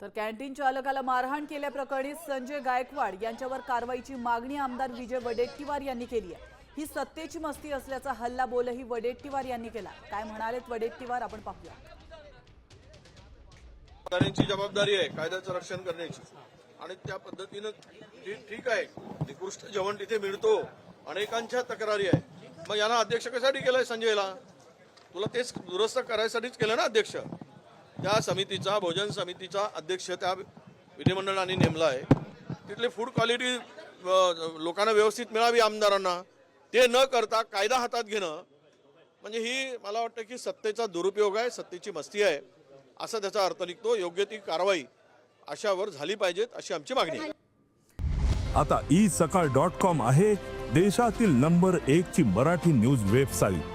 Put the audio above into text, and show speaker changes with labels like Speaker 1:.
Speaker 1: तर कॅन्टीन चालकाला मारहाण केल्याप्रकरणी संजय गायकवाड यांच्यावर कारवाईची मागणी आमदार विजय वडेट्टीवार यांनी केली आहे. ही सत्तेची मस्ती असल्याचा हल्ला बोलही वडेट्टीवार यांनी केला. काय म्हणालेत वडेट्टीवार आपण पाहूया.
Speaker 2: जबाबदारी आहे कायद्याचं रक्षण करण्याची. आणि त्या पद्धतीनं ठीक ठीक आहे निकृष्ट जेवण तिथे मिळतो अनेकांच्या तक्रारी आहे. मग यांना अध्यक्ष कशासाठी केलंय संजयला? तुला तेच दुरुस्त करायसाठीच केलं ना अध्यक्ष? त्या समितीचा भोजन समितीचा अध्यक्ष त्या विधिमंडळाने नेमला आहे. तिथली फूड क्वालिटी लोकांना व्यवस्थित मिळावी आमदारांना. ते न करता कायदा हातात घेणं म्हणजे ही मला वाटतं की सत्तेचा दुरुपयोग आहे सत्तेची मस्ती आहे असा त्याचा अर्थ निघतो. योग्य ती कारवाई अशावर झाली पाहिजेत अशी आमची मागणी आहे.
Speaker 3: आता ई सकाळ डॉट कॉम आहे देशातील नंबर एक ची मराठी न्यूज वेबसाईट